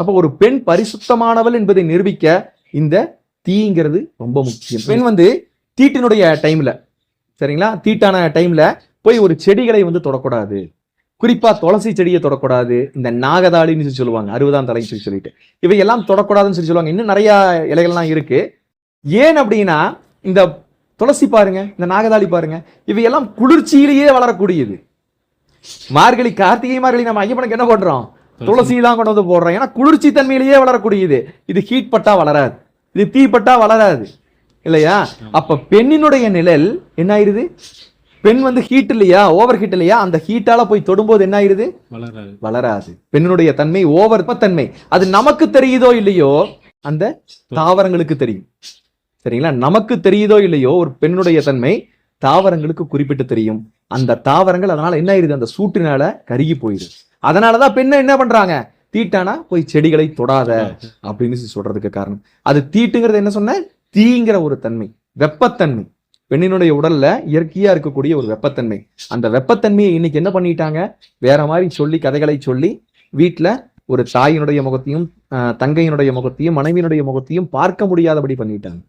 அப்போ ஒரு பெண் பரிசுத்தமானவள் என்பதை நிரூபிக்க இந்த தீங்கிறது ரொம்ப முக்கியம். பெண் வந்து தீட்டினுடைய டைம்ல சரிங்களா? தீட்டான டைம்ல போய் ஒரு செடிகளை வந்து தொடக்கூடாது. குறிப்பா துளசி செடியை தொடக்கூடாது. இந்த நாகதாளின்னு சொல்லி சொல்லுவாங்க அறுபதாம் தலைன்னு சொல்லி சொல்லிட்டு. இவையெல்லாம் தொடக்கூடாதுன்னு சொல்லி சொல்லுவாங்க. இன்னும் நிறைய இலைகள்லாம் இருக்கு. ஏன் அப்படின்னா இந்த துளசி பாருங்க இந்த நாகதாளி பாருங்க இவையெல்லாம் குளிர்ச்சியிலேயே வளரக்கூடியது. மார்கழி கார்த்திகை மார்கழி நம்ம ஐயப்பனுக்கு என்ன பண்றோம் துளசி தான் கொண்டு வந்து போடுறோம் ஏன்னா குளிர்ச்சி தன்மையிலேயே வளரக்கூடியது. இது ஹீட் பட்டா வளராது. இது தீ பட்டா வளராது. இல்லையா? அப்ப பெண்ணினுடைய நிழல் என்ன ஆயிருது பெண் வந்து ஹீட் இல்லையா? ஓவர் ஹீட் இல்லையா? அந்த ஹீட்டால போய் தொடும்போது என்ன ஆயிருது வளராது. வளராது. பெண்ணினுடைய தன்மை ஓவர் தன்மை. அது நமக்கு தெரியுதோ இல்லையோ அந்த தாவரங்களுக்கு தெரியும். சரிங்களா? நமக்கு தெரியுதோ இல்லையோ ஒரு பெண்ணுடைய தன்மை தாவரங்களுக்கு குறிப்பிட்டு தெரியும். அந்த தாவரங்கள் அதனால என்ன ஆயிருது அந்த சூட்டினால கருகி போயிருது. அதனாலதான் பெண்ணை என்ன பண்றாங்க? தீட்டானா போய் செடிகளை தொடாத அப்படின்னு சொல்லி சொல்றதுக்கு காரணம். அது தீட்டுங்கிறது என்ன சொன்ன? தீங்கிற ஒரு தன்மை வெப்பத்தன்மை. பெண்ணினுடைய உடல்ல இயற்கையா இருக்கக்கூடிய ஒரு வெப்பத்தன்மை. அந்த வெப்பத்தன்மையை இன்னைக்கு என்ன பண்ணிட்டாங்க? வேற மாதிரி சொல்லி கதைகளை சொல்லி வீட்டில் ஒரு தாயினுடைய முகத்தையும் தங்கையினுடைய முகத்தையும் மனைவியினுடைய முகத்தையும் பார்க்க முடியாதபடி பண்ணிட்டாங்க.